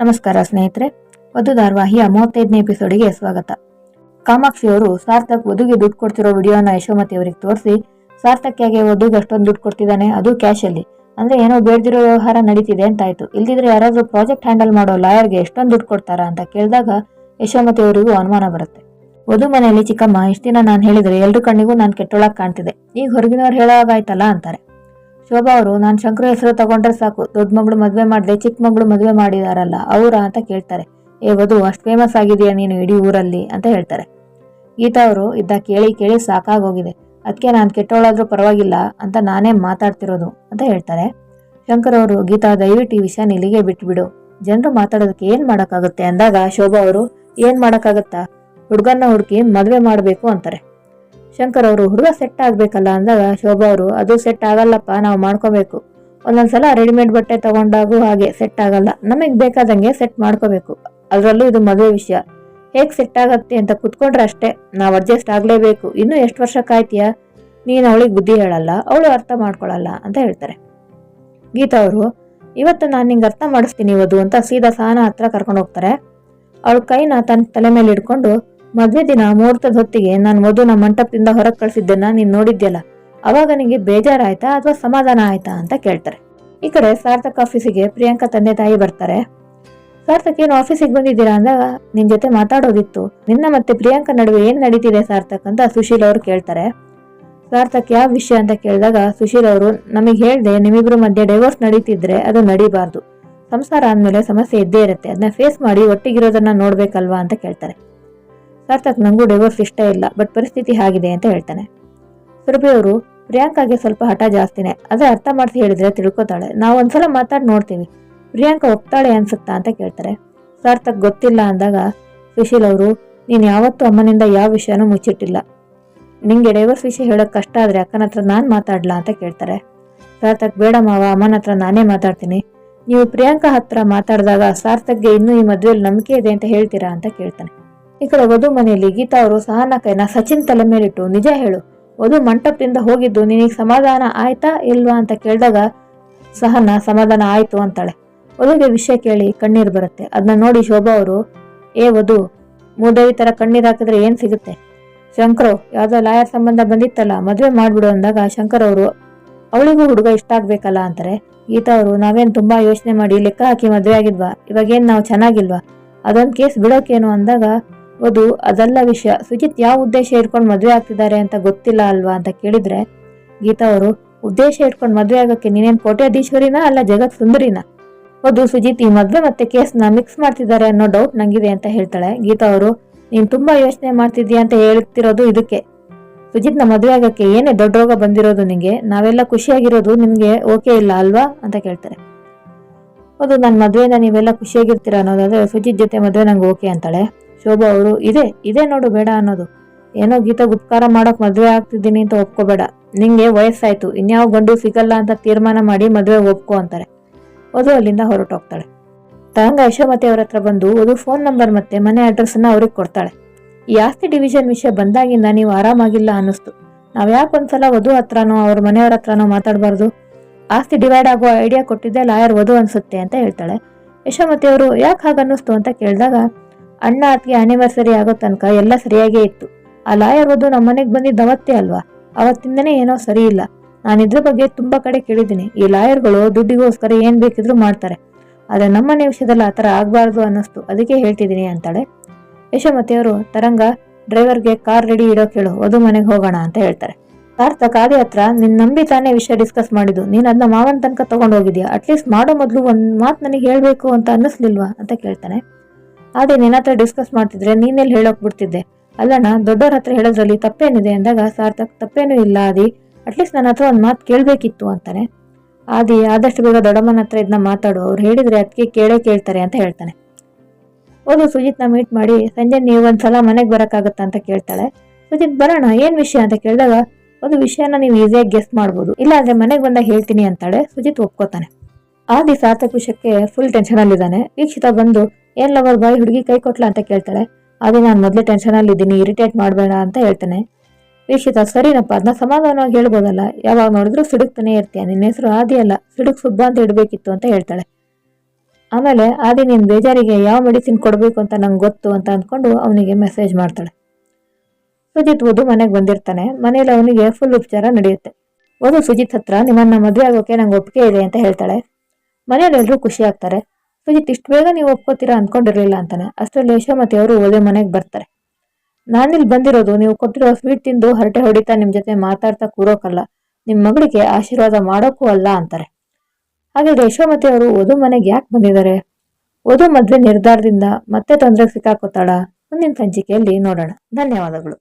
ನಮಸ್ಕಾರ ಸ್ನೇಹಿತರೆ. ವಧು ಧಾರಾವಾಹಿಯ ಮೂವತ್ತೈದನೇ ಎಪಿಸೋಡಿಗೆ ಸ್ವಾಗತ. ಕಾಮಾಕ್ಷಿ ಅವರು ಸಾರ್ಥಕ್ ವಧುಗೆ ದುಡ್ಡು ಕೊಡ್ತಿರೋ ವಿಡಿಯೋನ ಯಶೋಮತಿ ಅವರಿಗೆ ತೋರಿಸಿ ಸಾರ್ಥಕ್ಯಾಗೆ ವಧುಗೆ ಅಷ್ಟೊಂದು ದುಡ್ಡು ಕೊಡ್ತಿದ್ದಾನೆ, ಅದು ಕ್ಯಾಶಲ್ಲಿ ಅಂದ್ರೆ ಏನೋ ಬೇಡದಿರೋ ವ್ಯವಹಾರ ನಡೀತಿದೆ ಅಂತಾಯ್ತು ಇಲ್ದಿದ್ರೆ ಯಾರಾದರೂ ಪ್ರಾಜೆಕ್ಟ್ ಹ್ಯಾಂಡಲ್ ಮಾಡೋ ಲಾಯರ್ಗೆ ಎಷ್ಟೊಂದು ದುಡ್ಡು ಕೊಡ್ತಾರಾ ಅಂತ ಕೇಳಿದಾಗ ಯಶೋಮತಿ ಅವರಿಗೂ ಅನುಮಾನ ಬರುತ್ತೆ. ವಧು ಮನೆಯಲ್ಲಿ ಚಿಕ್ಕಮ್ಮ, ಇಷ್ಟು ದಿನ ನಾನು ಹೇಳಿದರೆ ಎಲ್ಲರೂ ಕಣ್ಣಿಗೂ ನಾನು ಕೆಟ್ಟೊಳಗೆ ಕಾಣ್ತಿದೆ. ಈಗ ಹೊರಗಿನವ್ರು ಹೇಳೋವಾಗಾಯ್ತಲ್ಲ ಅಂತಾರೆ. ಶೋಭಾ ಅವರು, ನಾನು ಶಂಕರ ಹೆಸರು ತಗೊಂಡ್ರೆ ಸಾಕು. ದೊಡ್ಡ ಮಗಳು ಮದುವೆ ಮಾಡಿದೆ, ಚಿಕ್ಕ ಮಗಳು ಮದುವೆ ಮಾಡಿದಾರಲ್ಲ, ಅವರ ಅಂತ ಕೇಳ್ತಾರೆ. ಏ ವಧು, ಅಷ್ಟು ಫೇಮಸ್ ಆಗಿದೆಯಾ ನೀನು ಇಡೀ ಊರಲ್ಲಿ? ಅಂತ ಹೇಳ್ತಾರೆ. ಗೀತಾ ಅವರು ಇದ್ದ ಕೇಳಿ ಕೇಳಿ ಸಾಕಾಗೋಗಿದೆ. ಅದಕ್ಕೆ ನಾನು ಕೆಟ್ಟೋಳಾದ್ರೂ ಪರವಾಗಿಲ್ಲ ಅಂತ ನಾನೇ ಮಾತಾಡ್ತಿರೋದು ಅಂತ ಹೇಳ್ತಾರೆ. ಶಂಕರ್ ಅವರು, ಗೀತಾ, ದಯವಿಟ್ಟು ಈ ವಿಷಯ ಇಲ್ಲಿಗೆ ಬಿಟ್ಬಿಡು. ಜನರು ಮಾತಾಡೋದಕ್ಕೆ ಏನು ಮಾಡೋಕ್ಕಾಗುತ್ತೆ? ಅಂದಾಗ ಶೋಭಾ ಅವರು, ಏನು ಮಾಡೋಕ್ಕಾಗತ್ತಾ? ಹುಡುಗನ್ನ ಹುಡುಕಿ ಮದುವೆ ಮಾಡಬೇಕು ಅಂತಾರೆ. ಶಂಕರ್ ಅವರು, ಹುಡುಗ ಸೆಟ್ ಆಗಬೇಕಲ್ಲ ಅಂದಾಗ ಶೋಭಾ ಅವರು, ಅದು ಸೆಟ್ ಆಗಲ್ಲಪ್ಪ, ನಾವು ಮಾಡ್ಕೋಬೇಕು. ಒಂದೊಂದ್ಸಲ ರೆಡಿಮೇಡ್ ಬಟ್ಟೆ ತಗೊಂಡಾಗೂ ಹಾಗೆ ಸೆಟ್ ಆಗಲ್ಲ. ನಮಗೆ ಬೇಕಾದಂಗೆ ಸೆಟ್ ಮಾಡ್ಕೋಬೇಕು. ಅದರಲ್ಲೂ ಇದು ಮದುವೆ ವಿಷಯ. ಹೇಗೆ ಸೆಟ್ ಆಗತ್ತೆ ಅಂತ ಕುತ್ಕೊಂಡ್ರೆ ಅಷ್ಟೇ, ನಾವು ಅಡ್ಜಸ್ಟ್ ಆಗಲೇಬೇಕು. ಇನ್ನೂ ಎಷ್ಟು ವರ್ಷ ಕಾಯ್ತೀಯ ನೀನು ಅವಳಿಗೆ ಬುದ್ಧಿ ಹೇಳಲ್ಲ, ಅವಳು ಅರ್ಥ ಮಾಡ್ಕೊಳ್ಳಲ್ಲ ಅಂತ ಹೇಳ್ತಾರೆ. ಗೀತಾ ಅವರು, ಇವತ್ತು ನಾನು ನಿಂಗೆ ಅರ್ಥ ಮಾಡಿಸ್ತೀನಿ ಇವತ್ತು ಅಂತ ಸೀದಾ ಸಹನ ಹತ್ರ ಕರ್ಕೊಂಡು ಹೋಗ್ತಾರೆ. ಅವಳ ಕೈನ ತನ್ನ ತಲೆ ಮೇಲೆ ಇಟ್ಕೊಂಡು ಮದ್ವೆ ದಿನ ಮುಹೂರ್ತದ ಹೊತ್ತಿಗೆ ನಾನು ಮಧುನ ಮಂಟಪದಿಂದ ಹೊರಗೆ ಕಳಿಸಿದ್ದನ್ನ ನೀನ್ ನೋಡಿದ್ಯಲ್ಲ? ಅವಾಗ ನಿಂಗೆ ಬೇಜಾರಾಯ್ತಾ ಅಥವಾ ಸಮಾಧಾನ ಆಯ್ತಾ ಅಂತ ಕೇಳ್ತಾರೆ. ಈ ಕಡೆ ಸಾರ್ಥಕ್ ಆಫೀಸಿಗೆ ಪ್ರಿಯಾಂಕಾ ತಂದೆ ತಾಯಿ ಬರ್ತಾರೆ. ಸಾರ್ಥಕ್ ಏನು ಆಫೀಸಿಗೆ ಬಂದಿದ್ದೀರಾ ಅಂದಾಗ ನಿನ್ ಜೊತೆ ಮಾತಾಡೋದಿತ್ತು. ನಿನ್ನ ಮತ್ತೆ ಪ್ರಿಯಾಂಕಾ ನಡುವೆ ಏನ್ ನಡೀತಿದೆ ಸಾರ್ಥಕ್ ಅಂತ ಸುಶೀಲ್ ಅವರು ಕೇಳ್ತಾರೆ. ಸಾರ್ಥಕ್ ಯಾವ ವಿಷಯ ಅಂತ ಕೇಳಿದಾಗ ಸುಶೀಲ್ ಅವರು, ನಮಗೆ ಹೇಳ್ದೆ ನಿಮ್ಮಿಬ್ರು ಮಧ್ಯೆ ಡೈವೋರ್ಸ್ ನಡೀತಿದ್ರೆ ಅದು ನಡೀಬಾರ್ದು. ಸಂಸಾರ ಆದ್ಮೇಲೆ ಸಮಸ್ಯೆ ಇದ್ದೇ ಇರುತ್ತೆ. ಅದನ್ನ ಫೇಸ್ ಮಾಡಿ ಒಟ್ಟಿಗಿರೋದನ್ನ ನೋಡ್ಬೇಕಲ್ವಾ? ಅಂತ ಕೇಳ್ತಾರೆ. ಸಾರ್ಥಕ್ ನಂಗೂ ಡೈವೋರ್ಸ್ ಇಷ್ಟ ಇಲ್ಲ ಬಟ್ ಪರಿಸ್ಥಿತಿ ಹಾಗಿದೆ ಅಂತ ಹೇಳ್ತಾನೆ. ಸುರಭಿ ಅವರು ಪ್ರಿಯಾಂಕಾಗೆ ಸ್ವಲ್ಪ ಹಠ ಜಾಸ್ತಿನೇ, ಅದೇ ಅರ್ಥ ಮಾಡಿಸಿ ಹೇಳಿದ್ರೆ ತಿಳ್ಕೊತಾಳೆ. ನಾವು ಒಂದ್ಸಲ ಮಾತಾಡಿ ನೋಡ್ತೀವಿ, ಪ್ರಿಯಾಂಕಾ ಒಪ್ತಾಳೆ ಅನ್ಸುತ್ತಾ ಅಂತ ಕೇಳ್ತಾರೆ. ಸಾರ್ಥಕ್ ಗೊತ್ತಿಲ್ಲ ಅಂದಾಗ ಸುಶೀಲ್ ಅವರು, ನೀನು ಯಾವತ್ತೂ ಅಮ್ಮನಿಂದ ಯಾವ ವಿಷಯನೂ ಮುಚ್ಚಿಟ್ಟಿಲ್ಲ. ನಿಂಗೆ ಡೈವರ್ಸ್ ವಿಷಯ ಹೇಳೋಕ್ಕೆ ಕಷ್ಟ ಆದ್ರೆ ಅಕ್ಕನ ಹತ್ರ ನಾನು ಮಾತಾಡ್ಲಾ ಅಂತ ಕೇಳ್ತಾರೆ. ಸಾರ್ಥಕ್, ಬೇಡ ಮಾವ, ಅಮ್ಮನ ಹತ್ರ ನಾನೇ ಮಾತಾಡ್ತೀನಿ. ನೀವು ಪ್ರಿಯಾಂಕಾ ಹತ್ರ ಮಾತಾಡಿದಾಗ ಸಾರ್ಥಕ್ಗೆ ಇನ್ನೂ ಈ ಮದುವೆಯಲ್ಲಿ ನಂಬಿಕೆ ಇದೆ ಅಂತ ಹೇಳ್ತೀರಾ ಅಂತ ಕೇಳ್ತಾನೆ. ಈ ಕಡೆ ವಧು ಮನೆಯಲ್ಲಿ ಗೀತಾ ಅವರು ಸಹನ ಕೈನ ಸಚಿನ್ ತಲೆ ಮೇಲಿಟ್ಟು, ನಿಜ ಹೇಳು, ವಧು ಮಂಟಪದಿಂದ ಹೋಗಿದ್ದು ನಿನಗೆ ಸಮಾಧಾನ ಆಯ್ತಾ ಇಲ್ವಾ ಅಂತ ಕೇಳಿದಾಗ ಸಹನ, ಸಮಾಧಾನ ಆಯ್ತು ಅಂತಾಳೆ. ವಧುಗೆ ವಿಷಯ ಕೇಳಿ ಕಣ್ಣೀರು ಬರುತ್ತೆ. ಅದನ್ನ ನೋಡಿ ಶೋಭಾ ಅವರು, ಏ ವಧು, ಮೂದೇವಿ ಥರ ಕಣ್ಣೀರು ಹಾಕಿದ್ರೆ ಏನು ಸಿಗುತ್ತೆ? ಶಂಕರು, ಯಾವುದೋ ಲಾಯರ್ ಸಂಬಂಧ ಬಂದಿತ್ತಲ್ಲ, ಮದುವೆ ಮಾಡಿಬಿಡು ಅಂದಾಗ ಶಂಕರ್ ಅವರು, ಅವಳಿಗೂ ಹುಡುಗ ಇಷ್ಟ ಆಗ್ಬೇಕಲ್ಲ ಅಂತಾರೆ. ಗೀತಾ ಅವರು, ನಾವೇನು ತುಂಬಾ ಯೋಚನೆ ಮಾಡಿ ಲೆಕ್ಕ ಹಾಕಿ ಮದುವೆ ಆಗಿದ್ವಾ? ಇವಾಗೇನು ನಾವು ಚೆನ್ನಾಗಿಲ್ವಾ? ಅದೊಂದು ಕೇಸ್ ಬಿಡೋಕೇನು ಅಂದಾಗ ವಧು ಅದಲ್ಲ ವಿಷಯ. ಸುಜಿತ್ ಯಾವ ಉದ್ದೇಶ ಇಟ್ಕೊಂಡು ಮದುವೆ ಆಗ್ತಿದ್ದಾರೆ ಅಂತ ಗೊತ್ತಿಲ್ಲ ಅಲ್ವಾ ಅಂತ ಕೇಳಿದ್ರೆ, ಗೀತಾ ಅವರು, ಉದ್ದೇಶ ಇಟ್ಕೊಂಡು ಮದುವೆ ಆಗಕ್ಕೆ ನೀನೇನ್ ಕೋಟ್ಯಾಧೀಶ್ವರಿನಾ ಅಲ್ಲ ಜಗತ್ ಸುಂದರಿನಾ? ವಧು ಸುಜಿತ್ ಈ ಮದ್ವೆ ಮತ್ತೆ ಕೇಸ್ನ ಮಿಕ್ಸ್ ಮಾಡ್ತಿದ್ದಾರೆ ಅನ್ನೋ ಡೌಟ್ ನಂಗಿದೆ ಅಂತ ಹೇಳ್ತಾಳೆ. ಗೀತಾ ಅವರು, ನೀನು ತುಂಬಾ ಯೋಚನೆ ಮಾಡ್ತಿದ್ದೀಯ ಅಂತ ಹೇಳ್ತಿರೋದು ಇದಕ್ಕೆ. ಸುಜಿತ್ನ ಮದುವೆ ಆಗಕ್ಕೆ ಏನೇ ದೊಡ್ಡ ರೋಗ ಬಂದಿರೋದು ನಿಂಗೆ, ನಾವೆಲ್ಲ ಖುಷಿಯಾಗಿರೋದು ನಿಮಗೆ ಓಕೆ ಇಲ್ಲ ಅಲ್ವಾ ಅಂತ ಕೇಳ್ತಾರೆ. ಹೌದು ನನ್ನ ಮದುವೆಯಿಂದ ನೀವೆಲ್ಲ ಖುಷಿಯಾಗಿರ್ತೀರ ಅನ್ನೋದಾದ್ರೆ ಸುಜಿತ್ ಜೊತೆ ಮದುವೆ ನಂಗೆ ಓಕೆ ಅಂತಾಳೆ. ಶೋಭಾ ಅವರು ಇದೆ ಇದೆ ನೋಡು ಬೇಡ ಅನ್ನೋದು. ಏನೋ ಗೀತ ಗುಪ್ಕಾರ ಮಾಡೋಕ್ ಮದ್ವೆ ಆಗ್ತಿದ್ದೀನಿ ಅಂತ ಒಪ್ಕೋಬೇಡ. ನಿಂಗೆ ವಯಸ್ಸಾಯ್ತು, ಇನ್ಯಾವ ಗಂಡು ಸಿಗಲ್ಲ ಅಂತ ತೀರ್ಮಾನ ಮಾಡಿ ಮದುವೆ ಒಪ್ಕೊ, ಅಂತಾರೆ. ವಧು ಅಲ್ಲಿಂದ ಹೊರಟೋಗ್ತಾಳೆ. ತರಂಗ ಯಶೋಮತಿ ಅವ್ರ ಹತ್ರ ಬಂದು ವಧು ಫೋನ್ ನಂಬರ್ ಮತ್ತೆ ಮನೆ ಅಡ್ರೆಸ್ ಅನ್ನ ಅವ್ರಿಗೆ ಕೊಡ್ತಾಳೆ. ಈ ಆಸ್ತಿ ಡಿವಿಷನ್ ವಿಷಯ ಬಂದಾಗಿಂದ ನೀವು ಆರಾಮಾಗಿಲ್ಲ ಅನ್ನಿಸ್ತು. ನಾವು ಯಾಕೆ ಒಂದ್ಸಲ ವಧು ಹತ್ರನೋ, ಅವ್ರ ಮನೆಯವ್ರ ಹತ್ರನೋ ಮಾತಾಡಬಾರ್ದು? ಆಸ್ತಿ ಡಿವೈಡ್ ಆಗೋ ಐಡಿಯಾ ಕೊಟ್ಟಿದ್ದೆ ಲಾಯರ್ ವಧು ಅನ್ಸುತ್ತೆ ಅಂತ ಹೇಳ್ತಾಳೆ. ಯಶೋಮತಿ ಅವರು, ಯಾಕೆ ಹಾಗನ್ನಿಸ್ತು? ಅಂತ ಕೇಳಿದಾಗ ಅಣ್ಣ ಅತ್ತಿಗೆ ಆನಿವರ್ಸರಿ ಆಗೋ ತನಕ ಎಲ್ಲ ಸರಿಯಾಗೇ ಇತ್ತು. ಆ ಲಾಯರ್ ಓದು ನಮ್ಮ ಮನೆಗೆ ಬಂದಿದ್ದ ಅವತ್ತೇ ಅಲ್ವಾ? ಅವತ್ತಿಂದನೇ ಏನೋ ಸರಿ ಇಲ್ಲ. ನಾನು ಇದ್ರ ಬಗ್ಗೆ ತುಂಬಾ ಕಡೆ ಕೇಳಿದ್ದೀನಿ. ಈ ಲಾಯರ್ಗಳು ದುಡ್ಡಿಗೋಸ್ಕರ ಏನ್ ಬೇಕಿದ್ರು ಮಾಡ್ತಾರೆ. ಆದ್ರೆ ನಮ್ಮನೆ ವಿಷಯದಲ್ಲಿ ಆ ಥರ ಆಗಬಾರ್ದು ಅನ್ನಿಸ್ತು. ಅದಕ್ಕೆ ಹೇಳ್ತಿದ್ದೀನಿ ಅಂತಾಳೆ. ಯಶೋಮತಿ ಅವರು, ತರಂಗ, ಡ್ರೈವರ್ಗೆ ಕಾರ್ ರೆಡಿ ಇಡೋ ಕೇಳು. ವಧು ಮನೆಗೆ ಹೋಗೋಣ ಅಂತ ಹೇಳ್ತಾರೆ. ಕಾರ್ ಕಾದಿ ಹತ್ರ ನಿನ್ನ ನಂಬಿ ತಾನೇ ವಿಷಯ ಡಿಸ್ಕಸ್ ಮಾಡಿದ್ದು. ನೀನು ಅದನ್ನ ಮಾವನ ತನಕ ತಗೊಂಡ್ ಹೋಗಿದ್ಯಾ? ಅಟ್ಲೀಸ್ಟ್ ಮಾಡೋ ಮೊದಲು ಒಂದ್ ಮಾತು ನನಗೆ ಹೇಳಬೇಕು ಅಂತ ಅನ್ನಿಸ್ಲಿಲ್ವಾ? ಅಂತ ಕೇಳ್ತಾನೆ. ಅದೇ ನಿನ್ನ ಹತ್ರ ಡಿಸ್ಕಸ್ ಮಾಡ್ತಿದ್ರೆ ನೀನೆಲ್ಲಿ ಹೇಳೋಕ್ ಬಿಡ್ತಿದ್ದೆ? ಅಲ್ಲಣ್ಣ, ದೊಡ್ಡವ್ರ ಹತ್ರ ಹೇಳೋದ್ರಲ್ಲಿ ತಪ್ಪೇನಿದೆ ಅಂದಾಗ, ಸಾರ್ಥಕ್, ತಪ್ಪೇನೂ ಇಲ್ಲ ಆದಿ. ಅಟ್ಲೀಸ್ಟ್ ನನ್ನ ಹತ್ರ ಒಂದು ಮಾತು ಕೇಳಬೇಕಿತ್ತು ಅಂತಾನೆ. ಆದಿ, ಆದಷ್ಟು ಬೇಗ ದೊಡ್ಡಮ್ಮನ ಹತ್ರ ಇದನ್ನ ಮಾತಾಡು. ಅವ್ರು ಹೇಳಿದ್ರೆ ಅದಕ್ಕೆ ಕೇಳೇ ಕೇಳ್ತಾರೆ ಅಂತ ಹೇಳ್ತಾನೆ. ಓದು ಸುಜಿತ್ನ ಮೀಟ್ ಮಾಡಿ, ಸಂಜೆ ನೀವು ಒಂದ್ಸಲ ಮನೆಗೆ ಬರೋಕ್ಕಾಗತ್ತಾ ಅಂತ ಕೇಳ್ತಾಳೆ. ಸುಜಿತ್, ಬರೋಣ, ಏನ್ ವಿಷಯ ಅಂತ ಕೇಳಿದಾಗ, ಒಂದು ವಿಷಯನ ನೀವು ಈಸಿಯಾಗಿ ಗೆಸ್ಟ್ ಮಾಡ್ಬೋದು. ಇಲ್ಲಾಂದ್ರೆ ಮನೆಗೆ ಬಂದಾಗ ಹೇಳ್ತೀನಿ ಅಂತಾಳೆ. ಸುಜಿತ್ ಒಪ್ಕೋತಾನೆ. ಆದಿ ಸಾರ್ಥಕ್ ವಿಷಯಕ್ಕೆ ಫುಲ್ ಟೆನ್ಷನ್ ಅಲ್ಲಿದ್ದಾನೆ. ವೀಕ್ಷಿತ ಬಂದು ಏನ್ ಲವರ್, ಬಾಯ್ ಹುಡುಗಿ ಕೈ ಕೊಟ್ಲ ಅಂತ ಕೇಳ್ತಾಳೆ. ಆದಿ ನಾನು ಮೊದಲೇ ಟೆನ್ಷನ್ ಅಲ್ಲಿ ಇದ್ದೀನಿ ಇರಿಟೇಟ್ ಮಾಡಬೇಡ ಅಂತ ಹೇಳ್ತಾನೆ. ವೀಕ್ಷಿತ ಸರಿನಪ್ಪ ಅದನ್ನ ಸಮಾಧಾನವಾಗಿ ಹೇಳ್ಬೋದಲ್ಲ. ಯಾವಾಗ ನೋಡಿದ್ರು ಸಿಡುಕ್ತಾನೆ ಇರ್ತೀಯ. ನಿನ್ನ ಹೆಸರು ಆದಿ ಅಲ್ಲ, ಸಿಡುಕ್ ಸುಬ್ಬ ಅಂತ ಇಡಬೇಕಿತ್ತು ಅಂತ ಹೇಳ್ತಾಳೆ. ಆಮೇಲೆ ಆದಿ, ನಿನ್ ಬೇಜಾರಿಗೆ ಯಾವ ಮೆಡಿಸಿನ್ ಕೊಡಬೇಕು ಅಂತ ನಂಗೆ ಗೊತ್ತು ಅಂತ ಅಂದ್ಕೊಂಡು ಅವನಿಗೆ ಮೆಸೇಜ್ ಮಾಡ್ತಾಳೆ. ಸುಜಿತ್ ಓದು ಮನೆಗೆ ಬಂದಿರ್ತಾನೆ. ಮನೇಲಿ ಅವನಿಗೆ ಫುಲ್ ಉಪಚಾರ ನಡೆಯುತ್ತೆ. ಓದು ಸುಜಿತ್ ಹತ್ರ, ನಿಮ್ಮನ್ನ ಮದುವೆ ಆಗೋಕೆ ನಂಗೆ ಒಪ್ಪಿಗೆ ಇದೆ ಅಂತ ಹೇಳ್ತಾಳೆ. ಮನೇಲಿ ಎಲ್ಲರೂ ಖುಷಿ ಆಗ್ತಾರೆ. ಸುಜಿತ್ ಇಷ್ಟು ಬೇಗ ನೀವು ಒಪ್ಕೋತೀರಾ ಅನ್ಕೊಂಡಿರ್ಲಿಲ್ಲ ಅಂತಾನೆ. ಅಷ್ಟರಲ್ಲಿ ಯಶೋಮತಿ ಅವರು ಒಳ್ಳೆ ಮನೆಗೆ ಬರ್ತಾರೆ. ನಾನಿಲ್ಲಿ ಬಂದಿರೋದು, ನೀವು ಕೊಟ್ಟಿರೋ ಸ್ವೀಟ್ ತಿಂದು ಹರಟೆ ಹೊಡಿತಾ ನಿಮ್ಮ ಜೊತೆ ಮಾತಾಡ್ತಾ ಕೂರೋಕಲ್ಲ. ನಿಮ್ಮ ಮಗಳಿಗೆ ಆಶೀರ್ವಾದ ಮಾಡೋಕ್ಕೂ ಅಲ್ಲ ಅಂತಾರೆ. ಹಾಗಾದ್ರೆ ಯಶೋಮತಿ ಅವರು ವಧು ಮನೆಗೆ ಯಾಕೆ ಬಂದಿದ್ದಾರೆ? ವಧು ಮದುವೆ ನಿರ್ಧಾರದಿಂದ ಮತ್ತೆ ತೊಂದರೆಗೆ ಸಿಕ್ಕಾಕೋತಾಳ ಮುಂದಿನ ಸಂಚಿಕೆಯಲ್ಲಿ ನೋಡೋಣ. ಧನ್ಯವಾದಗಳು.